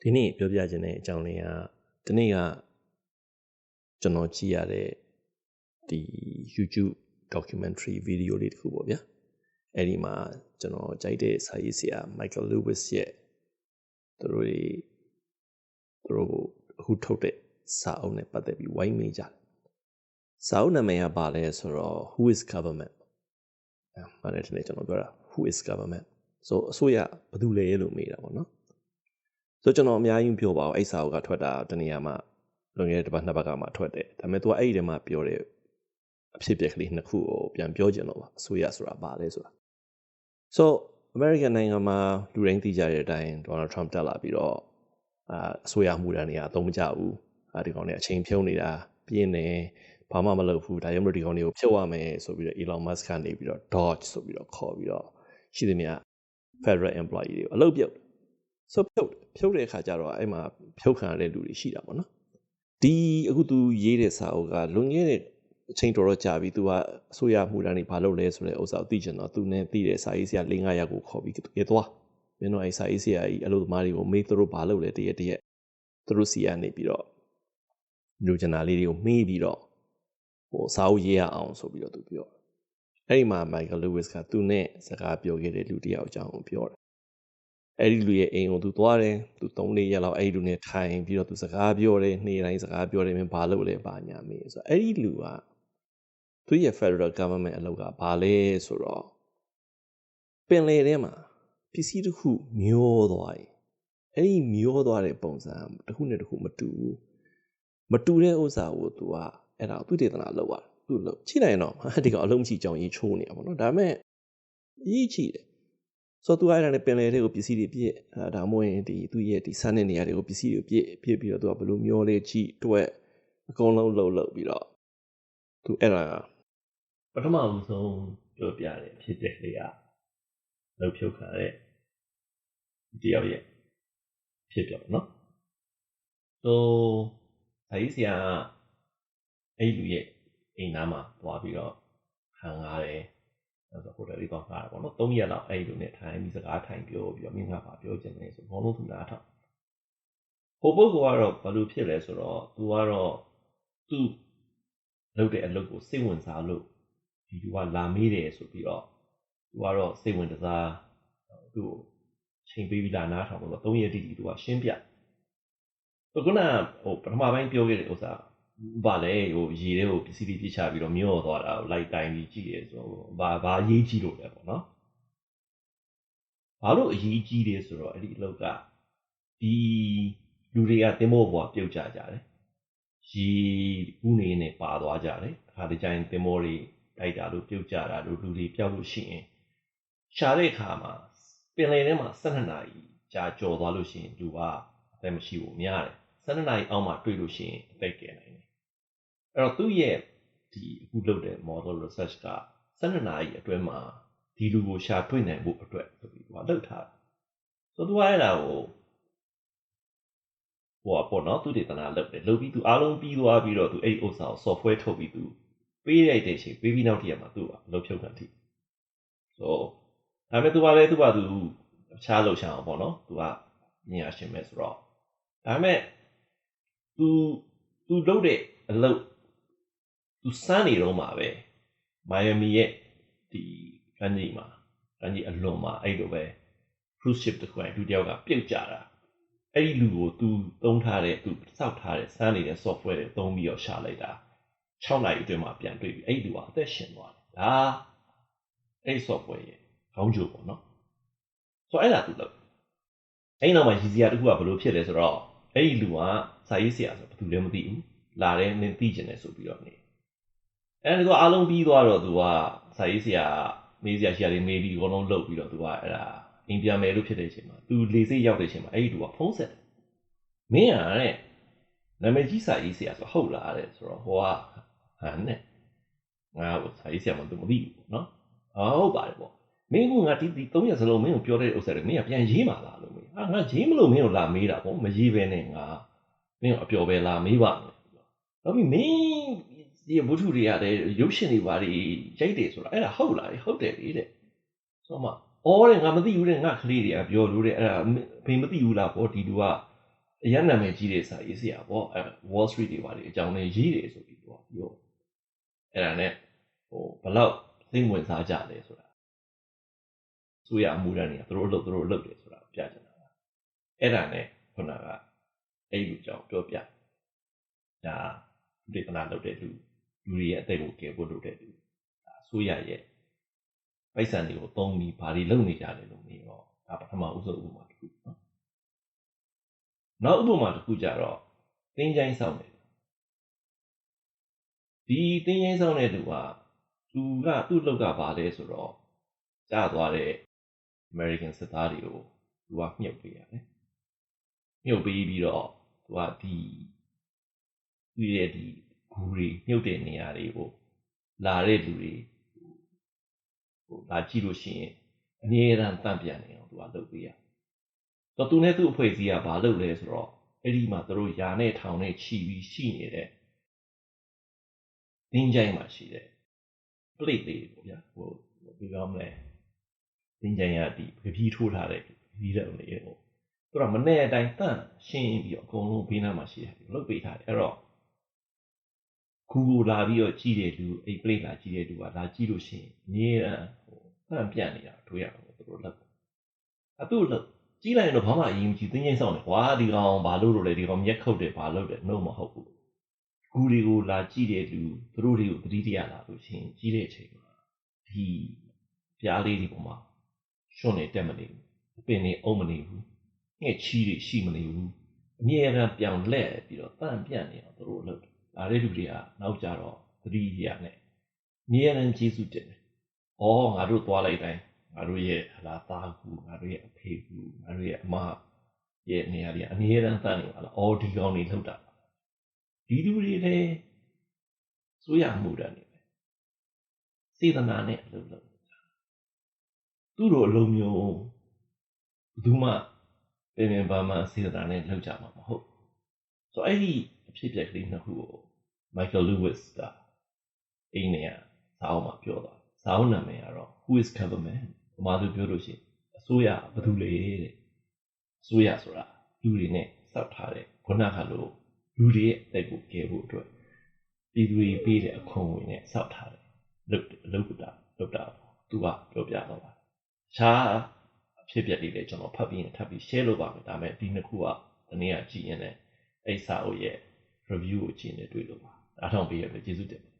ဒီနေ့ပြောပြခြင်းတဲ့အကြောင်းလေးကဒီနေ့ကကျွန်တော်ကြည့်ရတဲ့ဒီ YouTube documentary video လေးတစ်ခုပေါ့ဗျာအဲ့ဒီမှာကျွန်တော်ကြိုက်တဲ့စာရေးဆရာ Michael Lewis ရဲ့သူတို့တွေသူတို့အခုထုတ်တဲ့စာအုပ်နဲ့ပတ်သက်ပြီးဝိုင်းမေးကြတယ်စာအုပ်နာမည်ကဘာလဲဆိုတော့ Who is government အဲ့မှာလည်းဒီနေ့ကျွန်တော်ပြောတာ Who is government ဆိုအစိုးရဘာလို့လဲလို့မေးတာပေါ့နော် ဆိုကျွန်တော်အများကြီးပြောပါအောင်အဲ့စာအုပ်ကထွက်တာတနေရာမှာလွန်ခဲ့တဲ့တစ်ပတ်နှစ်ပတ်ကမှထွက်တယ်ဒါပေမဲ့ तू အဲ့ဒီထဲမှာပြောတဲ့အဖြစ်အပျက်ကလေးနှစ်ခုကိုပြန်ပြောကြတော့ပါအစိုးရဆိုတာဘာလဲဆိုတာ so American နိုင်ငံမှာလူတိုင်းသိကြတဲ့အတိုင်း Donald Trump တက်လာပြီးတော့အာအစိုးရမှုတန်းတွေကအသုံးမကျဘူးအဲဒီကောင်တွေအချိန်ဖြုံးနေတာပြင်းနေဘာမှမလုပ်ဘူးဒါကြောင့်မလို့ဒီကောင်တွေကိုဖြုတ်ရမယ်ဆိုပြီးတော့ Elon Musk ကနေပြီးတော့ Dodge ဆိုပြီးတော့ခေါ်ပြီးတော့ရှိသမျှ Federal Employee တွေကိုအလုပ်ပြုတ် ဆိုဖြုတ်ဖြုတ်တဲ့အခါကျတော့အဲ့မှာဖြုတ်ခံရတဲ့လူတွေရှိတာပေါ့နော်ဒီအခုသူရေးတဲ့စာအုပ်ကလွန်ခဲ့တဲ့အချိန်တော်တော်ကြာပြီသူကအစိုးရမှုတန်းတွေဘာလုပ်လဲဆိုတဲ့ဥစ္စာကိုသိချင်တော့သူနဲ့သိတဲ့စာရေးဆရာ၄၅ယောက်ကိုခေါ်ပြီးသူကသွားမင်းတို့အဲ့စာရေးဆရာကြီးအလုပ်သမားတွေကိုမေးသူတို့ဘာလုပ်လဲတရက်တရက်သူတို့စီကနေပြီးတော့လူကျင်တာလေးတွေကိုမေးပြီးတော့ဟိုစာအုပ်ရေးရအောင်ဆိုပြီးတော့သူပြောအဲ့ဒီမှာ Michael Lewis ကသူနဲ့စကားပြောခဲ့တဲ့လူတစ်ယောက်အကြောင်းကိုပြောတယ် အဲ့ဒီလူရဲ့အိမ်ကိုသူသွားတယ်သူ၃လေးရက်လောက်အဲ့ဒီလူနဲ့ထိုင်ပြီးတော့သူစကားပြောတယ်နေ့တိုင်းစကားပြောတယ်မင်းဘာလုပ်လဲဘာညာမေးဆိုတော့အဲ့ဒီလူကသူရဲ့ Federal Government အလုပ်ကဘာလဲဆိုတော့ပင်လယ်ထဲမှာပစ္စည်းတစ်ခုမျောသွားရင်အဲ့ဒီမျောသွားတဲ့ပုံစံတစ်ခုနဲ့တစ်ခုမတူဘူးမတူတဲ့ဥစ္စာကိုသူကအဲ့ဒါသူတေသနာလောက်ပါသူ့လို့ချိလိုက်ရင်တော့ဒီကောင်အလုံးမရှိကြောင်ရေးချိုးနေတာပေါ့နော်ဒါပေမဲ့ရေးချိတယ် ဆိုတော့သူအဲ့ဒါနဲ့ပင်လယ်တွေကိုပစ္စည်းတွေပြည့်အဲဒါမှမဟုတ်ဒီသူ့ရဲ့ဒီဆန်းတဲ့နေရာတွေကိုပစ္စည်းတွေပြည့်ပြည့်ပြီးတော့သူကဘလို့မျောလေးချိတွက်အကုန်လုံးလှုပ်လှုပ်ပြီးတော့သူအဲ့ဒါပထမဦးဆုံးပြောပြတယ်ဖြစ်တဲ့လေးကလှုပ်ဖြုတ်ခါတဲ့တယောက်ရဲ့ဖြစ်ပြောနော်ဆိုအဲကြီးဆရာအဲ့လူရဲ့အိမ်သားမှာသွားပြီးတော့ခံရတယ် ဆိုတော့ဟိုတယ်လေးတော့ကားတာပေါ့နော်၃ရက်လောက်အဲ့လိုနဲ့ထိုင်ပြီးစကားထိုင်ပြောပြီးတော့မင်းကပါပြောချင်တယ်ဆိုဘောလုံးသူလားထောက်ဟိုပုဂ္ဂိုလ်ကတော့ဘာလို့ဖြစ်လဲဆိုတော့သူကတော့သူ့လုပ်တဲ့အလုပ်ကိုစိတ်ဝင်စားလို့ဒီလူကလာမေးတယ်ဆိုပြီးတော့သူကတော့စိတ်ဝင်စားသူ့ချိန်ပေးပြီးလာနားထောင်လို့၃ရက်တိတိသူကရှင်းပြခုနဟိုပထမပိုင်းပြောခဲ့တဲ့ဥစ္စာ ဘာလဲဟိုရေထဲကိုပစ္စည်းတွေပြချပြီးတော့မျောသွားတာကိုလိုက်တိုင်ပြီးကြည့်ရဲဆိုဘာဘာအရေးကြီးလို့လဲပေါ့နော်ဘာလို့အရေးကြီးတယ်ဆိုတော့အဲ့ဒီအလောက်ကဒီလူတွေကတင်မောဘွားပြုတ်ကြကြတယ်ရေဥနေနဲ့ပါသွားကြတယ်အခါတကြိုင်တင်မောတွေတိုက်တာလို့ပြုတ်ကြတာလို့လူတွေပြောက်လို့ရှိရင်ရှားတဲ့အခါမှာပင်လယ်ထဲမှာ12နာရီကြာကြော်သွားလို့ရှိရင်လူကအသက်မရှိဘူးများတယ်12နာရီအောက်မှာတွေ့လို့ရှိရင်အသက်ကယ်နိုင်တယ် အဲ့တော့သူ့ရဲ့ဒီအခုလုပ်တဲ့ model research က12နာရီအတွင်းမှာဒီလူကိုရှာတွေ့နိုင်ဖို့အတွက်ဆိုပြီးသူကလုပ်ထားတယ်ဆိုတော့သူကအဲ့ဒါကိုဟိုပေါ့နော်သူဒေသနာလုပ်တယ်လုပ်ပြီးသူအားလုံးပြီးသွားပြီးတော့သူအဲ့ဒီဥစ္စာကို software ထုတ်ပြီးသူပေးရိုက်တဲ့အချိန်ပေးပြီးနောက်တစ်ရက်မှာသူ့အလုပ်ဖြုတ်ခံထိဆိုဒါပေမဲ့သူကလည်းသူကသူအခြားလှုပ်ရှားအောင်ပေါ့နော်သူကညင်ရရှင်မဲ့ဆိုတော့ဒါပေမဲ့ तू तू လုပ်တဲ့အလုပ် သူစမ်းနေတော့မှာပဲမိုင်ယာမီရဲ့ဒီကမ်းခြေမှာကမ်းခြေအလွန်မှာအဲ့လိုပဲ cruise ship တစ်ခုအတူတယောက်ကပြုတ်ကျတာအဲ့ဒီလူကိုသူသုံးထားတဲ့သူစောက်ထားတဲ့စမ်းနေတဲ့ software တွေသုံးပြီးတော့ရှာလိုက်တာ6နိုင်အတွင်းမှာပြန်တွေ့ပြီအဲ့ဒီလူကအသက်ရှင်သွားတယ်ဒါအဲ့ software ရဲ့ခေါင်းကျိုးပေါ့နော်ဆိုတော့အဲ့ဒါသူလုပ်အဲ့နောက်မှာရည်စရာတစ်ခုကဘလို့ဖြစ်လဲဆိုတော့အဲ့ဒီလူကစာရေးဆရာဆိုဘယ်သူလည်းမသိဘူးလာတယ်နင်သိကျင်တယ်ဆိုပြီးတော့နေ အဲ့ဒါကအလုံးပြီးသွားတော့သူကဆာရေးဆရာမေးဆရာရှိရတယ်မေးပြီးအကုန်လုံးလုပ်ပြီးတော့သူကအဲ့ဒါအိမ်ပြန်မယ်လို့ဖြစ်တဲ့အချိန်မှာသူလေစိတ်ရောက်တဲ့အချိန်မှာအဲ့ဒီသူကဖုံးဆက်မင်းကတဲ့နာမည်ကြီးဆာရေးဆရာဆိုဟုတ်လားတဲ့ဆိုတော့ဟိုကဟန်နဲ့ငါ့ကိုဆာရေးဆရာမသူမသိဘူးပေါ့နော်အော်ဟုတ်ပါတယ်ပေါ့မင်းကငါဒီဒီ၃ရက်စလုံးမင်းကိုပြောတဲ့ဥစ္စာတွေမင်းကပြန်ရေးမှာလားလို့မေးဟာငါရေးမလို့မင်းကိုလာမေးတာပေါ့မရေးဘဲနဲ့ငါမင်းကိုအပျော်ပဲလာမေးပါမယ်နောက်ပြီးမင်း ဒီဘုထုတွေကလည်းရုပ်ရှင်တွေပါတွေရိုက်တယ်ဆိုတာအဲ့ဒါဟုတ်လားဟုတ်တယ်လေတဲ့ဆိုမှအော်တဲ့ငါမသိဘူးတဲ့ငါကလေးတွေကပြောလို့တဲ့အဲ့ဒါဖေမသိဘူးလားပေါ့ဒီလူကအရင်နာမည်ကြီးတဲ့စာရေးစရာပေါ့အဲ Wall Street တွေပါလေအကြောင်းလေးရေးတယ်ဆိုပြီးတော့ပြောအဲ့ဒါနဲ့ဟိုဘလောက်သိဝင်စားကြလဲဆိုတာဆိုရအမှုတန်းတွေကသူတို့အလုပ်သူတို့အလုပ်တယ်ဆိုတာပြချင်တာပါအဲ့ဒါနဲ့ခုနကအဲ့ဒီကြောင့်ပြောပြဒါဒီကနာလုပ်တဲ့လူ လူတွေရဲ့အသိကိုကယ်ဖို့လုပ်တဲ့လူဒါဆိုရရဲ့ပိုက်ဆံတွေကိုသုံးပြီးဘာတွေလုပ်နေကြတယ်လို့မေးတော့ဒါပထမဥစ္စာဥပမာတစ်ခုနော်နောက်ဥပမာတစ်ခုကြတော့တင်းချိုင်းဆောင်တယ်ဒီတင်းချိုင်းဆောင်တဲ့လူကသူကသူ့လောက်ကဘာလဲဆိုတော့ကြားသွားတဲ့ American စစ်သားတွေကိုသူကမြုပ်ပေးရတယ်မြုပ်ပေးပြီးတော့သူကဒီသူရဲ့ဒီ ဂူတွေမြုပ်တဲ့နေရာတွေကိုလာတဲ့လူတွေဟိုလာကြည့်လို့ရှိရင်အမြဲတမ်းတန့်ပြန်နေအောင်သူကလုပ်ပေးရတော့သူနဲ့သူ့အဖွဲ့အစည်းကဘာလုပ်လဲဆိုတော့အဲ့ဒီမှာသူတို့ယာနဲ့ထောင်နဲ့ခြီပြီးရှိနေတဲ့တင်းကြိုင်းမှာရှိတဲ့ plate လေးပေါ့ဗျာဟိုဘယ်လိုမလဲတင်းကြိုင်းရဒီပပီးထိုးထားတဲ့ဒီတဲ့လေးဟိုသူကမနဲ့အတိုင်းတန့်ရှင်းပြီးတော့အကုန်လုံးဘေးနားမှာရှိတယ်လုတ်ပေးထားတယ်အဲ့တော့ ကူကိုလာပြီးတော့ကြည့်တဲ့လူအိတ် plate လာကြည့်တဲ့လူကလာကြည့်လို့ရှိရင်အမြဲတမ်းဟိုတန့်ပြန့်နေတာတွေ့ရအောင်သူတို့လက်အတူလက်ကြီးလိုက်ရင်တော့ဘာမှအရင်မကြည့်တင်းချင်းဆောင်တယ်ကွာဒီကောင်ဘာလို့လို့လဲဒီကောင်မျက်ခုတ်တယ်ဘာလို့လဲနှုတ်မဟုတ်ဘူးကူတွေကိုလာကြည့်တဲ့လူသူတို့တွေကိုသတိတရားလာလို့ရှိရင်ကြီးတဲ့အချိန်မှာဒီပြားလေးဒီပုံမှာရှွန့်နေတက်မနေဘူးအပင်နေအုံမနေဘူးငှက်ချီးတွေရှိမနေဘူးအမြဲတမ်းပြောင်လဲပြီးတော့တန့်ပြန့်နေအောင်သူတို့လုပ်တယ် ဒါလေးလူတွေကနောက်ကြတော့သတိရနဲ့အမြဲတမ်းကျေးဇူးတင်တယ်။အော်ငါတို့သွားလိုက်တိုင်းငါတို့ရဲ့ဟလာသားကူငါတို့ရဲ့အဖေကူငါတို့ရဲ့အမရဲ့နေရာတွေအမြဲတမ်းတန့်နေပါလား။အော်ဒီကောင်းနေလောက်တာဒီလူတွေလည်းဆိုရမှုတတ်နေပဲစေတနာနဲ့အလုပ်လုပ်သူတို့အလုံးမျိုးဘယ်သူမှပြင်ပြင်ပါမှစေတနာနဲ့လုပ်ကြမှာမဟုတ်ဆိုတော့အဲ့ဒီအဖြစ်အပျက်ကလေးနှစ်ခုကို Michael Lewis ကအိမ်နေရစာအုပ်မှာပြောသွားစာအုပ်နာမည်ကတော့ Who is government ဘာမှသူပြောလို့ရှိရင်အစိုးရဘာလို့လဲတဲ့အစိုးရဆိုတာလူတွေနဲ့စောက်ထားတဲ့ခုနကလိုလူတွေရဲ့အသက်ကိုကယ်ဖို့အတွက်ပြည်သူတွေပေးတဲ့အခွန်ဝင်နဲ့စောက်ထားတယ်လုပ်လုပ်တာလုပ်တာသူကပြောပြတော့ပါခြားအဖြစ်ပြက်တွေလည်းကျွန်တော်ဖတ်ပြီးရင်ထပ်ပြီး share လုပ်ပါမယ်ဒါပေမဲ့ဒီနှစ်ခုကဒီနေ့ကကြည့်ရင်လည်းအဲ့စာအုပ်ရဲ့ review ကိုကြည့်နေတွေ့လို့ပါ အားထောင်ပေးရတဲ့ကျေးဇူးတင်ပါ